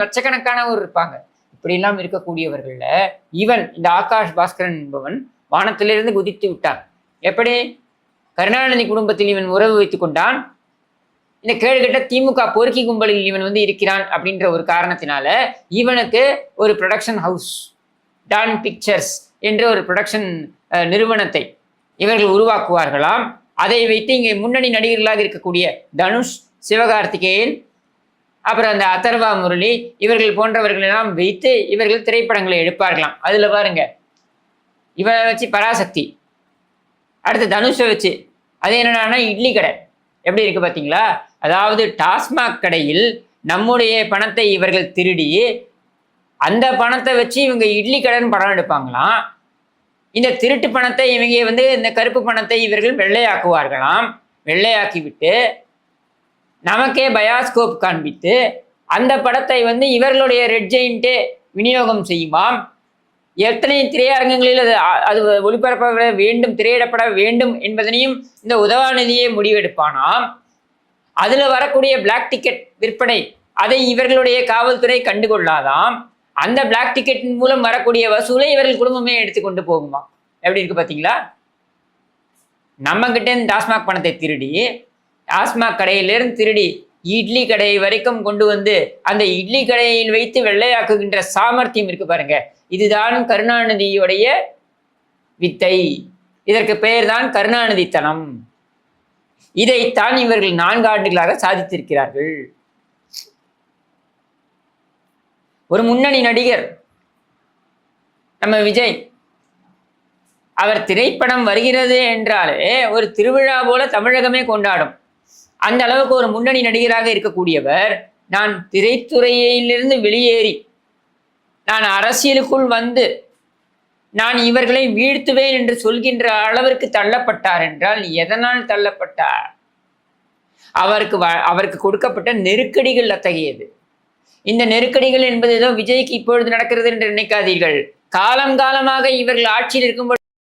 லட்சக்கணக்கானவர் இருப்பாங்க. இப்படியெல்லாம் இருக்கக்கூடியவர்கள்ல இவன் இந்த ஆகாஷ் பாஸ்கரன் என்பவன் வானத்திலிருந்து குதித்து விட்டான். எப்படி? கருணாநிதி குடும்பத்தில் இவன் உறவு வைத்துக் கொண்டான். இந்த கேடுகட்ட திமுக பொறுக்கி கும்பலில் இவன் வந்து இருக்கிறான் அப்படின்ற ஒரு காரணத்தினால இவனுக்கு ஒரு ப்ரொடக்ஷன் ஹவுஸ் டான் பிக்சர்ஸ் என்ற ஒரு ப்ரொடக்ஷன் நிறுவனத்தை இவர்கள் உருவாக்குவார்களாம். அதை வைத்து இங்கே முன்னணி நடிகர்களாக இருக்கக்கூடிய தனுஷ் சிவகார்த்திகேயன் அப்புறம் அந்த அத்தர்வா முரளி இவர்கள் போன்றவர்களெல்லாம் வைத்து இவர்கள் திரைப்படங்களை எடுப்பார்களாம். அதில் பாருங்க. இவரை வச்சு பராசக்தி. அடுத்து தனுஷை வச்சு. அது என்னென்னா இட்லி கடை. எப்படி இருக்கு பார்த்தீங்களா அதாவது டாஸ்மாக் கடையில் நம்முடைய பணத்தை இவர்கள் திருடி அந்த பணத்தை வச்சு இவங்க இட்லி கடைன்னு படம் எடுப்பாங்களாம். இந்த திருட்டு பணத்தை இவங்க வந்து இந்த கருப்பு பணத்தை இவர்கள் வெள்ளையாக்குவார்களாம். வெள்ளையாக்கி விட்டு நமக்கே பயாஸ்கோப் காண்பித்து அந்த படத்தை வந்து இவர்களுடைய ரெட் ஜெயின்ட்டே விநியோகம் செய்யுமாம். எத்தனை திரையரங்கங்களில் அது அது ஒளிபரப்ப வேண்டும் திரையிடப்பட வேண்டும் என்பதனையும் இந்த உதவாநிதியே முடிவெடுப்பானாம். அதில் வரக்கூடிய பிளாக் டிக்கெட் விற்பனை அதை இவர்களுடைய காவல்துறை கண்டுகொள்ளாதாம். அந்த பிளாக் டிக்கெட்டின் மூலம் வரக்கூடிய வசூலை இவர்கள் குடும்பமே எடுத்துக்கொண்டு போகுமா எப்படி இருக்கு பார்த்தீங்களா? நம்ம டாஸ்மாக் பணத்தை திருடி டாஸ்மாக் கடையிலிருந்து திருடி இட்லி கடை வரைக்கும் கொண்டு வந்து அந்த இட்லி கடையில் வைத்து வெள்ளையாக்குகின்ற சாமர்த்தியம் இருக்கு பாருங்க. இதுதான் கருணாநிதியுடைய வித்தை. இதற்கு பெயர்தான் கருணாநிதித்தனம். இதைத்தான் இவர்கள் நான்கு ஆண்டுகளாக சாதித்திருக்கிறார்கள். ஒரு முன்னணி நடிகர் நம்ம விஜய் அவர் திரைப்படம் வருகிறது என்றாலே ஒரு திருவிழா போல தமிழகமே கொண்டாடும். அந்த அளவுக்கு ஒரு முன்னணி நடிகராக இருக்கக்கூடியவர் நான் திரைத்துறையிலிருந்து வெளியேறி நான் அரசியலுக்குள் வந்து நான் இவர்களை வீழ்த்துவேன் என்று சொல்கின்ற அளவிற்கு தள்ளப்பட்டார் என்றால் எதனால் தள்ளப்பட்டார் அவருக்கு வ- அவருக்கு கொடுக்கப்பட்ட நெருக்கடிகள் அத்தகையது. இந்த நெருக்கடிகள் என்பது ஏதோ விஜய்க்கு இப்பொழுது நடக்கிறது என்று நினைக்காதீர்கள். காலம் காலமாக இவர்கள் ஆட்சியில் இருக்கும்போது